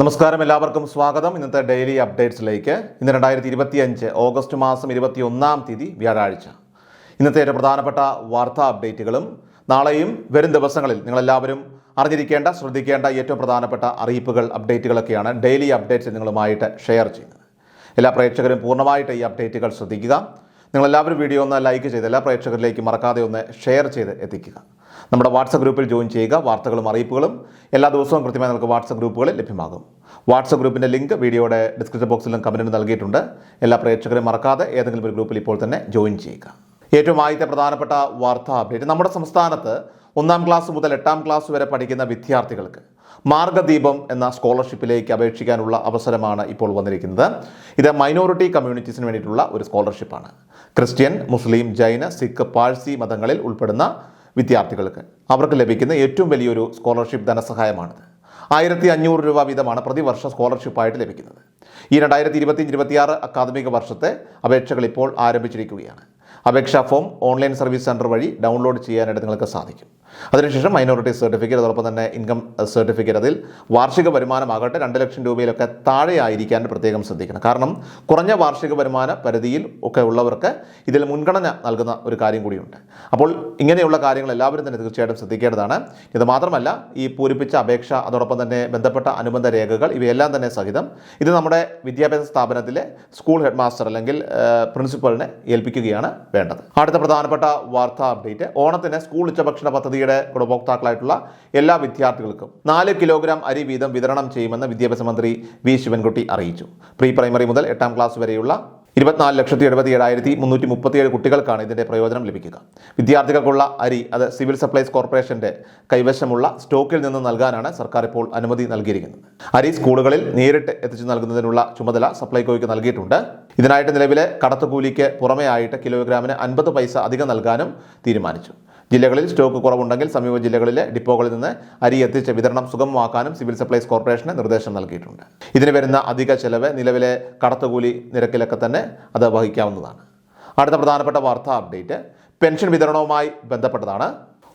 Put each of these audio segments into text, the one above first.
നമസ്കാരം എല്ലാവർക്കും സ്വാഗതം. ഇന്നത്തെ ഡെയിലി അപ്ഡേറ്റ്സിലേക്ക്. ഇന്ന് രണ്ടായിരത്തി ഇരുപത്തിയഞ്ച് ഓഗസ്റ്റ് മാസം ഇരുപത്തി ഒന്നാം തീയതി വ്യാഴാഴ്ച. ഇന്നത്തെ ഏറ്റവും പ്രധാനപ്പെട്ട വാർത്താ അപ്ഡേറ്റുകളും നാളെയും വരും ദിവസങ്ങളിൽ നിങ്ങളെല്ലാവരും അറിഞ്ഞിരിക്കേണ്ട ശ്രദ്ധിക്കേണ്ട ഏറ്റവും പ്രധാനപ്പെട്ട അറിയിപ്പുകൾ അപ്ഡേറ്റുകളൊക്കെയാണ് ഡെയിലി അപ്ഡേറ്റ്സ് നിങ്ങളുമായിട്ട് ഷെയർ ചെയ്യുന്നത്. എല്ലാ പ്രേക്ഷകരും പൂർണമായിട്ട് ഈ അപ്ഡേറ്റുകൾ ശ്രദ്ധിക്കുക. നിങ്ങളെല്ലാവരും വീഡിയോ ഒന്ന് ലൈക്ക് ചെയ്ത് എല്ലാ പ്രേക്ഷകരിലേക്കും മറക്കാതെ ഒന്ന് ഷെയർ ചെയ്ത് എത്തിക്കുക. നമ്മുടെ വാട്സപ്പ് ഗ്രൂപ്പിൽ ജോയിൻ ചെയ്യുക. വാർത്തകളും അറിയിപ്പുകളും എല്ലാ ദിവസവും കൃത്യമായി നമുക്ക് വാട്സപ്പ് ഗ്രൂപ്പുകളിൽ ലഭ്യമാകും. വാട്സപ്പ് ഗ്രൂപ്പിന്റെ ലിങ്ക് വീഡിയോയുടെ ഡിസ്ക്രിപ്ഷൻ ബോക്സിലും കമന്റിന് നൽകിയിട്ടുണ്ട്. എല്ലാ പ്രേക്ഷകരും മറക്കാതെ ഏതെങ്കിലും ഒരു ഗ്രൂപ്പിൽ ഇപ്പോൾ തന്നെ ജോയിൻ ചെയ്യുക. ഏറ്റവും ആദ്യത്തെ പ്രധാനപ്പെട്ട വാർത്താ അപ്ഡേറ്റ് നമ്മുടെ സംസ്ഥാനത്ത് ഒന്നാം ക്ലാസ് മുതൽ എട്ടാം ക്ലാസ് വരെ പഠിക്കുന്ന വിദ്യാർത്ഥികൾക്ക് മാർഗദീപം എന്ന സ്കോളർഷിപ്പിലേക്ക് അപേക്ഷിക്കാനുള്ള അവസരമാണ് ഇപ്പോൾ വന്നിരിക്കുന്നത്. ഇത് മൈനോറിറ്റി കമ്മ്യൂണിറ്റീസിന് വേണ്ടിയിട്ടുള്ള ഒരു സ്കോളർഷിപ്പാണ് ക്രിസ്ത്യൻ മുസ്ലിം ജൈന സിഖ് പാഴ്സി മതങ്ങളിൽ ഉൾപ്പെടുന്ന വിദ്യാർത്ഥികൾക്ക് അവർക്ക് ലഭിക്കുന്ന ഏറ്റവും വലിയൊരു സ്കോളർഷിപ്പ് ധനസഹായമാണിത്. ആയിരത്തി അഞ്ഞൂറ് രൂപ വീതമാണ് പ്രതിവർഷ സ്കോളർഷിപ്പായിട്ട് ലഭിക്കുന്നത്. ഈ രണ്ടായിരത്തി ഇരുപത്തി ഇരുപത്തിയാറ് അക്കാദമിക വർഷത്തെ അപേക്ഷകൾ ഇപ്പോൾ ആരംഭിച്ചിരിക്കുകയാണ്. അപേക്ഷാ ഫോം ഓൺലൈൻ സർവീസ് സെന്റർ വഴി ഡൗൺലോഡ് ചെയ്യാനായിട്ട് നിങ്ങൾക്ക് സാധിക്കും. അതിനുശേഷം മൈനോറിറ്റി സർട്ടിഫിക്കറ്റ് അതോടൊപ്പം തന്നെ ഇൻകം സർട്ടിഫിക്കറ്റ് അതിൽ വാർഷിക വരുമാനമാകട്ടെ രണ്ട് ലക്ഷം രൂപയിലൊക്കെ താഴെ ആയിരിക്കാൻ പ്രത്യേകം ശ്രദ്ധിക്കണം. കാരണം കുറഞ്ഞ വാർഷിക വരുമാന പരിധിയിൽ ഒക്കെ ഉള്ളവർക്ക് ഇതിൽ മുൻഗണന നൽകുന്ന ഒരു കാര്യം കൂടിയുണ്ട്. അപ്പോൾ ഇങ്ങനെയുള്ള കാര്യങ്ങൾ എല്ലാവരും തന്നെ തീർച്ചയായിട്ടും ശ്രദ്ധിക്കേണ്ടതാണ്. ഇത് മാത്രമല്ല ഈ പൂരിപ്പിച്ച അപേക്ഷ അതോടൊപ്പം തന്നെ ബന്ധപ്പെട്ട അനുബന്ധ രേഖകൾ ഇവയെല്ലാം തന്നെ സഹിതം ഇത് നമ്മുടെ വിദ്യാഭ്യാസ സ്ഥാപനത്തിലെ സ്കൂൾ ഹെഡ് മാസ്റ്റർ അല്ലെങ്കിൽ പ്രിൻസിപ്പളിനെ ഏൽപ്പിക്കുകയാണ് വേണ്ടത്. അടുത്ത പ്രധാനപ്പെട്ട വാർത്താ അപ്ഡേറ്റ് ഓണത്തിന് സ്കൂൾ ഉച്ചഭക്ഷണ പദ്ധതിയുടെ ഗുണഭോക്താക്കളായിട്ടുള്ള എല്ലാ വിദ്യാർത്ഥികൾക്കും നാല് കിലോഗ്രാം അരി വീതം വിതരണം ചെയ്യുമെന്ന് വിദ്യാഭ്യാസ മന്ത്രി വി. ശിവൻകുട്ടി അറിയിച്ചു. പ്രീ പ്രൈമറി മുതൽ എട്ടാം ക്ലാസ് വരെയുള്ള ഇരുപത്തിനാല് ലക്ഷത്തി എഴുപത്തി ഏഴായിരത്തി മുന്നൂറ്റി മുപ്പത്തിയേഴ് കുട്ടികൾക്കാണ് ഇതിന്റെ പ്രയോജനം ലഭിക്കുക. വിദ്യാർത്ഥികൾക്കുള്ള അരി അത് സിവിൽ സപ്ലൈസ് കോർപ്പറേഷന്റെ കൈവശമുള്ള സ്റ്റോക്കിൽ നിന്ന് നൽകാനാണ് സർക്കാർ ഇപ്പോൾ അനുമതി നൽകിയിരിക്കുന്നത്. അരി സ്കൂളുകളിൽ നേരിട്ട് എത്തിച്ചു നൽകുന്നതിനുള്ള ചുമതല സപ്ലൈകോയ്ക്ക് നൽകിയിട്ടുണ്ട്. ഇതിനായിട്ട് നിലവിലെ കടത്തുകൂലിക്ക് പുറമേ ആയിട്ട് കിലോഗ്രാമിന് അൻപത് പൈസ അധികം നൽകാനും തീരുമാനിച്ചു. ജില്ലകളിൽ സ്റ്റോക്ക് കുറവുണ്ടെങ്കിൽ സമീപ ജില്ലകളിലെ ഡിപ്പോകളിൽ നിന്ന് അരി എത്തിച്ച് വിതരണം സുഗമമാക്കാനും സിവിൽ സപ്ലൈസ് കോർപ്പറേഷന് നിർദ്ദേശം നൽകിയിട്ടുണ്ട്. ഇതിന് വരുന്ന അധിക ചെലവ് നിലവിലെ കടത്തുകൂലി നിരക്കിലൊക്കെ തന്നെ അത് വഹിക്കാവുന്നതാണ്. അടുത്ത പ്രധാനപ്പെട്ട വാർത്താ അപ്ഡേറ്റ്. പെൻഷൻ വിതരണവുമായി ബന്ധപ്പെട്ടതാണ്.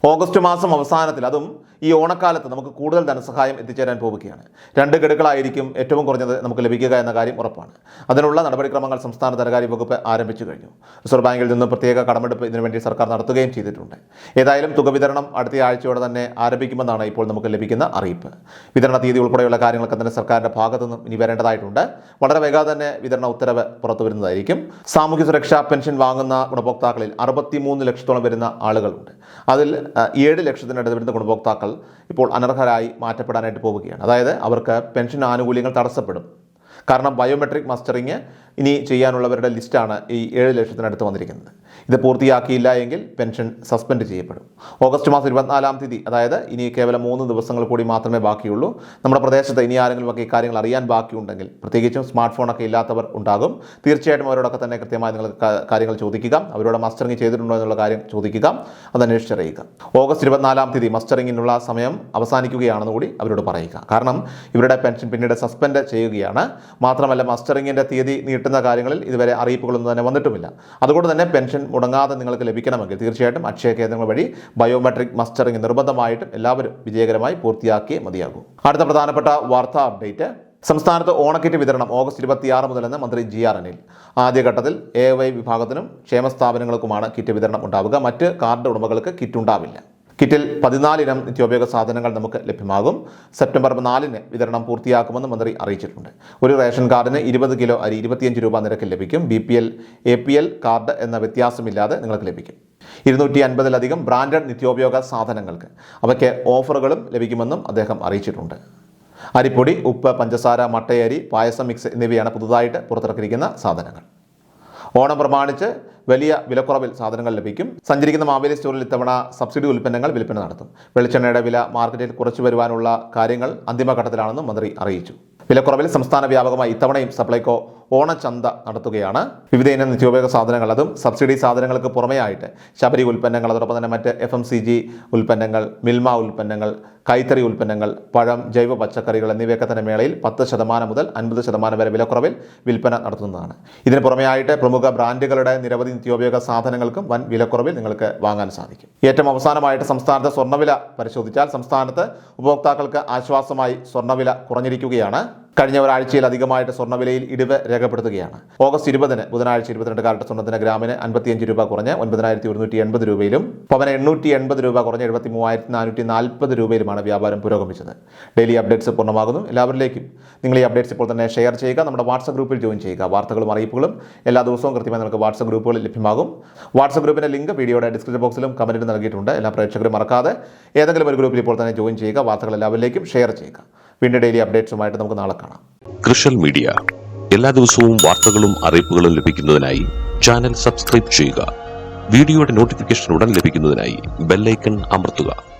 ഓഗസ്റ്റ് മാസം അവസാനത്തിൽ അതും ഈ ഓണക്കാലത്ത് നമുക്ക് കൂടുതൽ ധനസഹായം എത്തിച്ചേരാൻ പോവുകയാണ്. രണ്ട് ഗഡുക്കളായിരിക്കും ഏറ്റവും കുറഞ്ഞത് നമുക്ക് ലഭിക്കുക എന്ന കാര്യം ഉറപ്പാണ്. അതിനുള്ള നടപടിക്രമങ്ങൾ സംസ്ഥാന ധനകാര്യ വകുപ്പ് ആരംഭിച്ചു കഴിഞ്ഞു. റിസർവ് ബാങ്കിൽ നിന്ന് പ്രത്യേക കടമെടുപ്പ് ഇതിനുവേണ്ടി സർക്കാർ നടത്തുകയും ചെയ്തിട്ടുണ്ട്. ഏതായാലും തുക വിതരണം അടുത്ത ആഴ്ചയോടെ തന്നെ ആരംഭിക്കുമെന്നാണ് ഇപ്പോൾ നമുക്ക് ലഭിക്കുന്ന അറിയിപ്പ്. വിതരണ തീയതി ഉൾപ്പെടെയുള്ള കാര്യങ്ങളൊക്കെ തന്നെ സർക്കാരിന്റെ ഭാഗത്തു നിന്നും ഇനി വരേണ്ടതായിട്ടുണ്ട്. വളരെ വേഗം തന്നെ വിതരണ ഉത്തരവ് പുറത്തു വരുന്നതായിരിക്കും സാമൂഹ്യ സുരക്ഷാ പെൻഷൻ വാങ്ങുന്ന ഗുണഭോക്താക്കളിൽ അറുപത്തിമൂന്ന് ലക്ഷത്തോളം വരുന്ന ആളുകളുണ്ട്. അതിൽ ഏഴ് ലക്ഷത്തിനടുത്ത് വരുന്ന ഗുണഭോക്താക്കൾ ഇപ്പോൾ അനർഹരായി മാറ്റപ്പെടാനായിട്ട് പോവുകയാണ്. അതായത് അവർക്ക് പെൻഷൻ ആനുകൂല്യങ്ങൾ തടസ്സപ്പെടും. കാരണം ബയോമെട്രിക് മസ്റ്ററിങ് ഇനി ചെയ്യാനുള്ളവരുടെ ലിസ്റ്റാണ് ഈ ഏഴ് ലക്ഷത്തിനടുത്ത് വന്നിരിക്കുന്നത്. ഇത് പൂർത്തിയാക്കിയില്ല എങ്കിൽ പെൻഷൻ സസ്പെൻഡ് ചെയ്യപ്പെടും. ഓഗസ്റ്റ് മാസം ഇരുപത്തിനാലാം തീയതി അതായത് ഇനി കേവലം മൂന്ന് ദിവസങ്ങൾ കൂടി മാത്രമേ ബാക്കിയുള്ളൂ. നമ്മുടെ പ്രദേശത്ത് ഇനി ആരെങ്കിലും ഒക്കെ കാര്യങ്ങൾ അറിയാൻ ബാക്കിയുണ്ടെങ്കിൽ പ്രത്യേകിച്ചും സ്മാർട്ട് ഫോണൊക്കെ ഇല്ലാത്തവർ ഉണ്ടാകും. തീർച്ചയായിട്ടും അവരോടൊക്കെ തന്നെ കൃത്യമായി നിങ്ങൾ കാര്യങ്ങൾ ചോദിക്കുക. അവരോട് മസ്റ്ററിങ് ചെയ്തിട്ടുണ്ടോ എന്നുള്ള കാര്യം ചോദിക്കുക. അത് അന്വേഷിച്ചറിയുക ഓഗസ്റ്റ് ഇരുപത്തിനാലാം തീയതി മസ്റ്ററിങ്ങിനുള്ള സമയം അവസാനിക്കുകയാണെന്ന് കൂടി അവരോട് പറയുക. കാരണം ഇവരുടെ പെൻഷൻ പിന്നീട് സസ്പെൻഡ് ചെയ്യുകയാണ്. മാത്രമല്ല മസ്റ്ററിങ്ങിന്റെ തീയതി നീട്ടുന്ന കാര്യങ്ങളിൽ ഇതുവരെ അറിയിപ്പുകളൊന്നും തന്നെ വന്നിട്ടുമില്ല. അതുകൊണ്ട് തന്നെ പെൻഷൻ മുടങ്ങാതെ നിങ്ങൾക്ക് ലഭിക്കണമെങ്കിൽ തീർച്ചയായിട്ടും അക്ഷയ കേന്ദ്രങ്ങൾ വഴി ബയോമെട്രിക് മസ്റ്ററിങ് നിർബന്ധമായിട്ടും എല്ലാവരും വിജയകരമായി പൂർത്തിയാക്കിയേ മതിയാകൂ. അടുത്ത പ്രധാനപ്പെട്ട വാർത്താ അപ്ഡേറ്റ്. സംസ്ഥാനത്ത് ഓണക്കിറ്റ് വിതരണം ഓഗസ്റ്റ് ഇരുപത്തിയാറ് മുതലെന്ന് മന്ത്രി ജി ആർ അനിൽ. ആദ്യഘട്ടത്തിൽ എ വൈ വിഭാഗത്തിനും ക്ഷേമ സ്ഥാപനങ്ങൾക്കുമാണ് കിറ്റ് വിതരണം ഉണ്ടാവുക. മറ്റ് കാർഡ് ഉടമകൾക്ക് കിറ്റ് ഉണ്ടാവില്ല. കിറ്റിൽ പതിനാലിനം നിത്യോപയോഗ സാധനങ്ങൾ നമുക്ക് ലഭ്യമാകും. സെപ്റ്റംബർ നാലിന് വിതരണം പൂർത്തിയാക്കുമെന്ന് മന്ത്രി അറിയിച്ചിട്ടുണ്ട്. ഒരു റേഷൻ കാർഡിന് ഇരുപത് കിലോ അരി ഇരുപത്തിയഞ്ച് രൂപ നിരക്കിൽ ലഭിക്കും. B P L A P L card എന്ന വ്യത്യാസമില്ലാതെ നിങ്ങൾക്ക് ലഭിക്കും. ഇരുന്നൂറ്റി അൻപതിലധികം ബ്രാൻഡഡ് നിത്യോപയോഗ സാധനങ്ങൾക്ക് അവയ്ക്ക് ഓഫറുകളും ലഭിക്കുമെന്നും അദ്ദേഹം അറിയിച്ചിട്ടുണ്ട്. അരിപ്പൊടി ഉപ്പ് പഞ്ചസാര മട്ടയരി പായസം മിക്സ് എന്നിവയാണ് പുതുതായിട്ട് പുറത്തിറക്കിയിരിക്കുന്ന സാധനങ്ങൾ. ഓണം പ്രമാണിച്ച് വലിയ വിലക്കുറവിൽ സാധനങ്ങൾ ലഭിക്കും. സഞ്ചരിക്കുന്ന മാവേലി സ്റ്റോറിൽ ഇത്തവണ സബ്സിഡി ഉൽപ്പന്നങ്ങൾ വിൽപ്പന നടത്തും. വെളിച്ചെണ്ണയുടെ വില മാർക്കറ്റിൽ കുറച്ചു വരുവാനുള്ള കാര്യങ്ങൾ അന്തിമഘട്ടത്തിലാണെന്നും മന്ത്രി അറിയിച്ചു. വിലക്കുറവിൽ സംസ്ഥാന വ്യാപകമായി ഇത്തവണയും സപ്ലൈകോ ഓണച്ചന്ത നടത്തുകയാണ്. വിവിധ ഇനം നിത്യോപയോഗ സാധനങ്ങൾ അതും സബ്സിഡി സാധനങ്ങൾക്ക് പുറമെയായിട്ട് ശബരി ഉൽപ്പന്നങ്ങൾ അതോടൊപ്പം തന്നെ മറ്റ് എഫ് എം സി ജി ഉൽപ്പന്നങ്ങൾ മിൽമ ഉൽപ്പന്നങ്ങൾ കൈത്തറി ഉൽപ്പന്നങ്ങൾ പഴം ജൈവ പച്ചക്കറികൾ എന്നിവയൊക്കെ തന്നെ മേളയിൽ പത്ത് ശതമാനം മുതൽ അൻപത് ശതമാനം വരെ വിലക്കുറവിൽ വിൽപ്പന നടത്തുന്നതാണ്. ഇതിന് പുറമെയായിട്ട് പ്രമുഖ ബ്രാൻഡുകളുടെ നിരവധി നിത്യോപയോഗ സാധനങ്ങൾക്കും വൻ വിലക്കുറവിൽ നിങ്ങൾക്ക് വാങ്ങാൻ സാധിക്കും. ഏറ്റവും അവസാനമായിട്ട് സംസ്ഥാനത്തെ സ്വർണവില പരിശോധിച്ചാൽ സംസ്ഥാനത്ത് ഉപഭോക്താക്കൾക്ക് ആശ്വാസമായി സ്വർണവില കുറഞ്ഞിരിക്കുകയാണ്. കഴിഞ്ഞ ഒരാഴ്ചയിൽ അധികമായിട്ട് സ്വർണവിലയിൽ ഇടിവ് രേഖപ്പെടുത്തുകയാണ്. ഓഗസ്റ്റ് ഇരുപതിന് ബുധനാഴ്ച ഇരുപത്തിരണ്ട് കാലത്ത് സ്വർണത്തിന് ഗ്രാമിന് അൻപത്തിയഞ്ച് രൂപ കുറഞ്ഞ് ഒൻപതിനായിരത്തി ഒരുന്നൂറ്റി എൺപത് രൂപയിലും പവന് എണ്ണൂറ്റി എൺപത് രൂപ കുറഞ്ഞ് എഴുപത്തി മൂവായിരത്തി നാനൂറ്റി നാൽപ്പത് രൂപയിലുമാണ് വ്യാപാരം പുരോഗമിച്ചത്. ഡെയിലി അപ്ഡേറ്റ്സ് പൂർണമാകുന്നു. എല്ലാവരിലേക്കും നിങ്ങൾ ഈ അപ്ഡേറ്റ്സ് ഇപ്പോൾ തന്നെ ഷെയർ ചെയ്യുക. നമ്മുടെ വാട്സപ്പ് ഗ്രൂപ്പിൽ ജോയിൻ ചെയ്യുക. വാർത്തകളും അറിയിപ്പുകളും എല്ലാ ദിവസവും കൃത്യമായി നമുക്ക് വാട്സപ്പ് ഗ്രൂപ്പുകളിൽ ലഭ്യമാകും. വാട്സപ്പ് ഗ്രൂപ്പിന്റെ ലിങ്ക് വീഡിയോയുടെ ഡിസ്ക്രിപ്ഷൻ ബോക്സിലും കമന്റിൽ നൽകിയിട്ടുണ്ട്. എല്ലാ പ്രേക്ഷകരും മറക്കാതെ ഏതെങ്കിലും ഒരു ഗ്രൂപ്പിൽ ഇപ്പോൾ തന്നെ ജോയിൻ ചെയ്യുക. വാർത്തകൾ എല്ലാവരിലേക്കും ഷെയർ ചെയ്യുക. വീണ്ടും ഡെയിലി അപ്ഡേറ്റ്സുമായിട്ട് നമുക്ക് നാളെ കാണാം. കൃഷൽ മീഡിയ. എല്ലാ ദിവസവും വാർത്തകളും അറിയിപ്പുകളും ലഭിക്കുന്നതിനായി ചാനൽ സബ്സ്ക്രൈബ് ചെയ്യുക. വീഡിയോയുടെ നോട്ടിഫിക്കേഷൻ ഉടൻ ലഭിക്കുന്നതിനായി ബെല്ലൈക്കൺ അമർത്തുക.